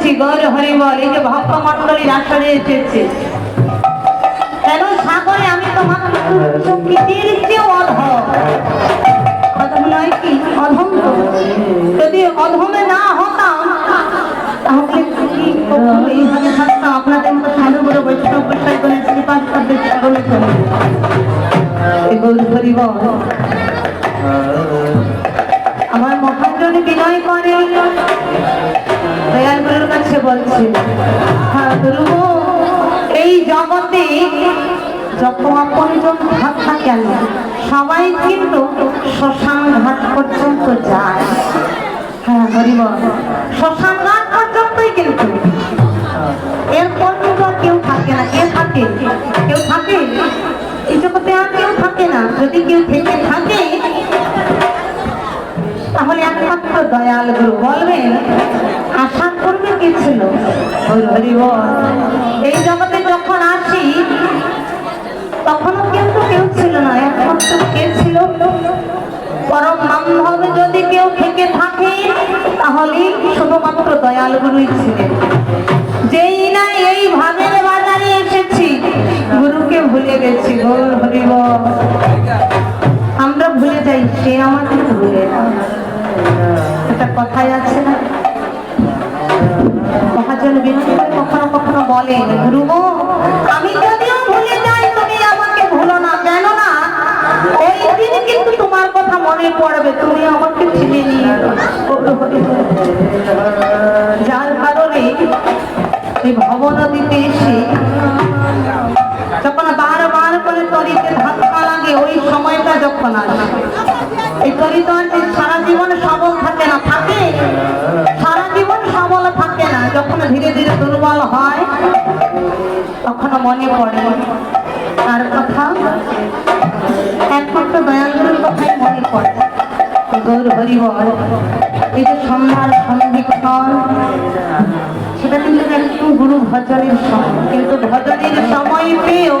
এসেছি গৌর হরিবল এই যে ভক্ত মন্ডলীর আসরে এসেছে। কেন সাগরে আমি তোমার প্রকৃতির চেয়ে অধম? নয় কি? অধম যদি অধমে না হতাম, তাহলে কি এইভাবে থাকতাম। আপনাদের মতো সাধু বড় বৈষ্ণব বৈষ্ণব করে শ্রীপাদ চরণে চলে গৌর হরিবল আমার মহাজন বিনয় করে। এই জগতে যত আপনজন থাকা কেন সবাই কিন্তু শ্মশান ঘাট পর্যন্ত যায়। হ্যাঁ হরিবল শ্মশান ঘাট পর্যন্তই কিন্তু। এরপর কিন্তু কেউ থাকে না। কে থাকে? কেউ থাকে? এই জগতে আর কেউ থাকে না। যদি কেউ থেকে থাকে, তাহলে একমাত্র দয়াল গুরু বলবেন, আশা করবে কি ছিল হরি হরি বল। এই জগতে যখন আসি তখনও কিন্তু কেউ ছিল না একমাত্র কে ছিল? পরম বান্ধব যদি কেউ থেকে থাকে তাহলে শুধুমাত্র দয়াল গুরুই ছিলেন। যেই না এই ভাবের বাজারে এসেছি, গুরুকে ভুলে গেছি হরি আমরা ভুলে যাই, সে আমাদের ভুলে না একটা কথাই আছে না মহাজন করে কখনো কখনো বলেন গুরু আমি যদিও ভুলে যাই, তুমি আমাকে ভুলো না কেন না? ওই দিন কিন্তু তোমার কথা মনে পড়বে, তুমি আমাকে চিনে নিয়ে যার কারণে এই ভবন দিতে এসে যখন বারবার করে তরিতে ধাক্কা লাগে, ওই সময়টা যখন আসে, এই তরিত সারা জীবন সবল থাকে না, থাকে? যখন ধীরে ধীরে দুর্বল হয় তখন মনে পড়ে। তার কথা একমাত্র দয়ালুর কথাই মনে পড়ে। গৌর হরি এই যে সন্ধ্যার সন্ধিক্ষণ, সেটা কিন্তু একটু গুরু ভজনের সময় কিন্তু ভজনের সময় পেয়েও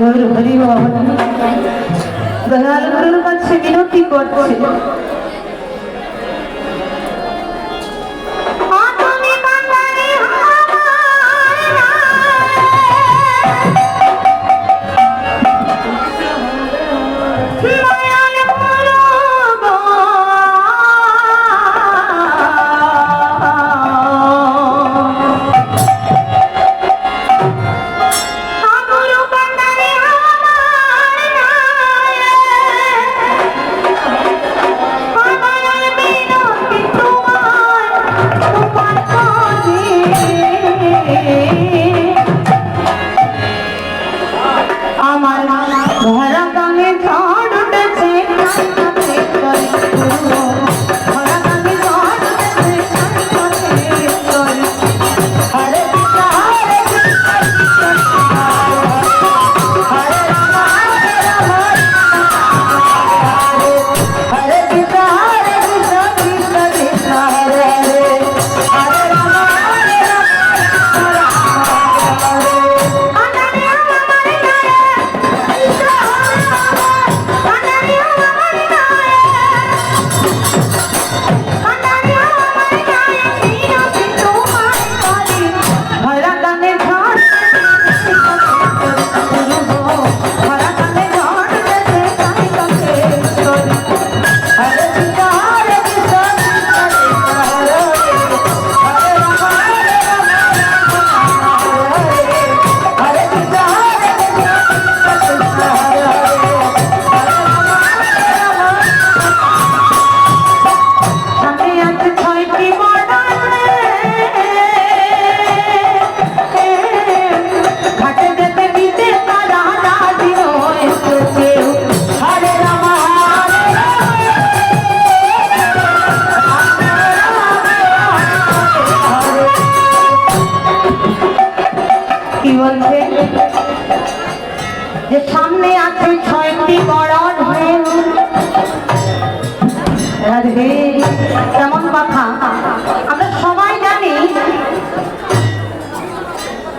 গৌর হরি বল। দয়াল গুরুর কাছে বিনতি করছে। তুমি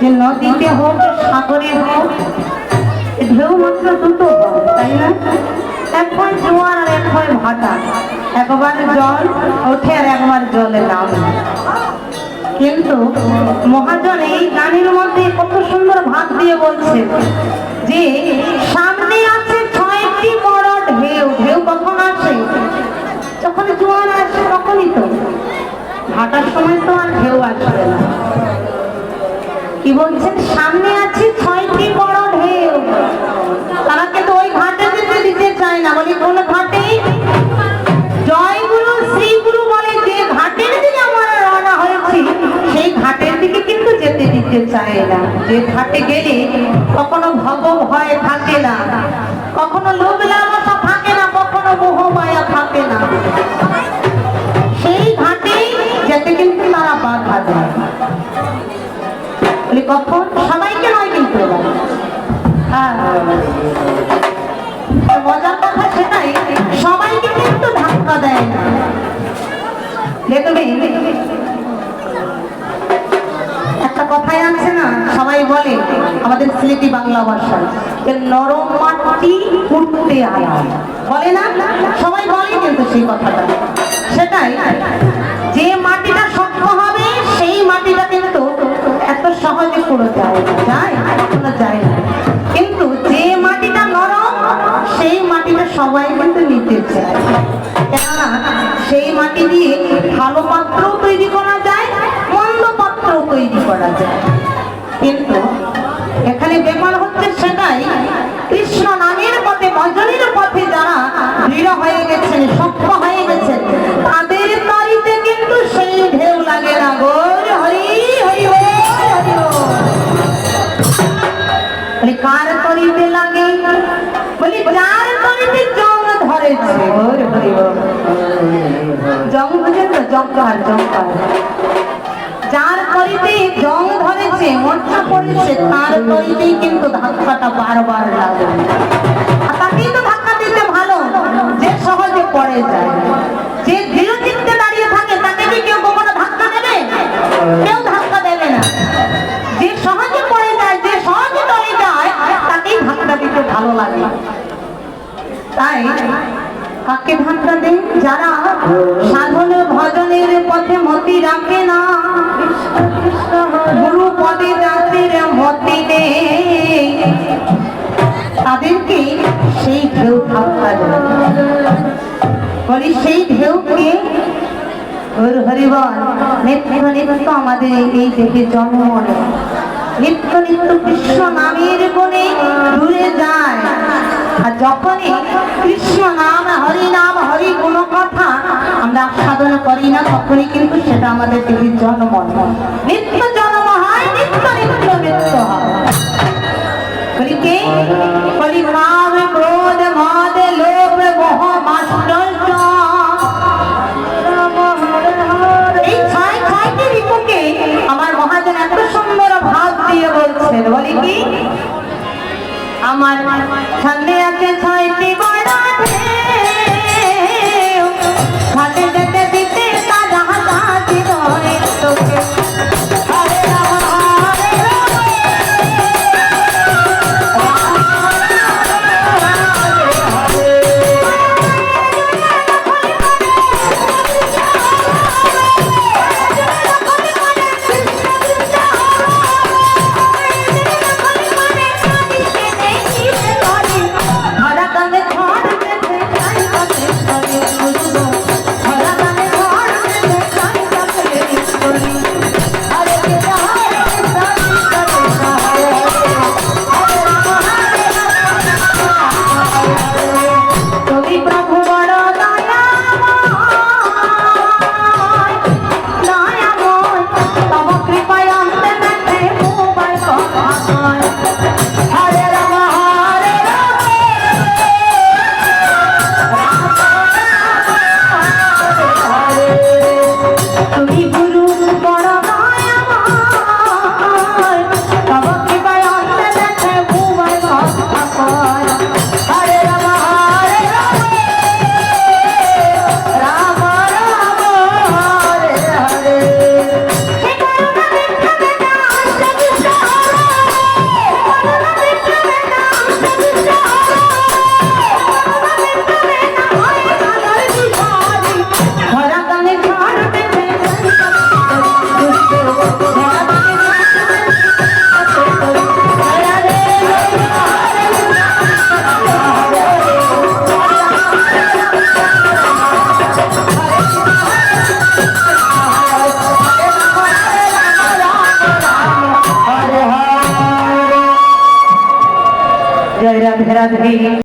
যে নদীতে হোক, সাগরে হোক ঢেউ মাত্র দুটো, তাই না? এক হয় জোয়ার আর এক হয় ভাটা। একবার জল ওঠে আর একবার জলে নামে। কিন্তু মহাজন এই গানের মধ্যে কত সুন্দর ভাগ দিয়ে বলছে যে, সামনে আছে ছয়টি বড় ঢেউ। ঢেউ কখন আসে? যখন জোয়ার আসে তখনই তো। ভাটার সময় তো আর ঢেউ আসবে না। কি বলছেন? সামনে আছে ছয়টি বড় ঢেউ। তারা কিন্তু ওই ঘাটে যেতে দিতে চায় না। বলি, কোন ঘাটে? জয়গুরু শ্রীগুরু বলে যে ঘাটের দিকে আমরা রওনা হয়েছি, সেই ঘাটের দিকে কিন্তু যেতে দিতে চায় না। যে ঘাটে গেলে কখনো ভব ভয় থাকে না। কখনো লোভ লালসা সবাই বলে, আমাদের স্মৃতি বাংলা ভাষায় নরম মাটি উঠতে আরাম বলে না? সবাই বলে কিন্তু সেই কথাটা। সেটাই। যে মাটিটা শক্ত হবে, সেই মাটিটা কিন্তু এত সহজে পুরো যায়। যায়? কখনো যায় না। কিন্তু যে মাটিটা নরম, সেই মাটিটা সবাই কিন্তু নিতে চায়। কেননা সেই মাটি দিয়ে ভালো পাত্রও তৈরি করা যায়, মন্দ পাত্র তৈরি করা যায়। কিন্তু এখানে ব্যাপার হচ্ছে সেটাই। কৃষ্ণ নামের পথে, ভজনের পথে যারা দৃঢ় হয়ে গেছেন শক্ত হয়ে গেছেন, তাদের তরিতে কিন্তু সেই ঢেউ লাগে না গোর কার তরিতে লাগে? বলি, যার তরিতে যার তরিতে জং মরচা পড়েছে, তার তরিতেই কিন্তু ধাক্কাটা বারবার লাগে। তাকেই তো ধাক্কা দিতে ভালো, যে সহজে পড়ে যায়। যে দৃঢ় দাঁড়িয়ে থাকে, তাকে কি কেউ কখনো ধাক্কা দেবে? কেউ ধাক্কা দেবে না। যে সহজে পড়ে যায়, যে সহজে টলে যায়, তাকেই ধাক্কা দিতে ভালো লাগে। তাই কাকে ধাক্কা দেন যারা? সাধন ভজনের পথে মতি রাখে না। গুরু পদে যাত্রীর মতি নেই। তাদেরকে সেই ঢেউ ধাক্কা দেয় বলি, সেই ঢেউকে হরি হরিবল, নিত্য নিত্য আমাদের এই দেহে জন্ম নিত্য নিত্য কৃষ্ণ নামের গুণে দূরে যায়। আর যখনই কৃষ্ণ নাম, হরি নাম, হরি গুণ কথা আমরা সাধন করি না, তখনই কিন্তু সেটা আমাদের দেহের জন্ম নিত্য জন্ম হয়, নিত্য নিত্য মৃত্যু হয়। বলি কাম ক্রোধ, মদ, লোভ, মোহ এই ছয় ছয়টি ঋতুকে আমার মহাজন এত সুন্দর ভাব দিয়ে বলছেন। বলি কি? আমার সামনে আছে ছয়টি বড়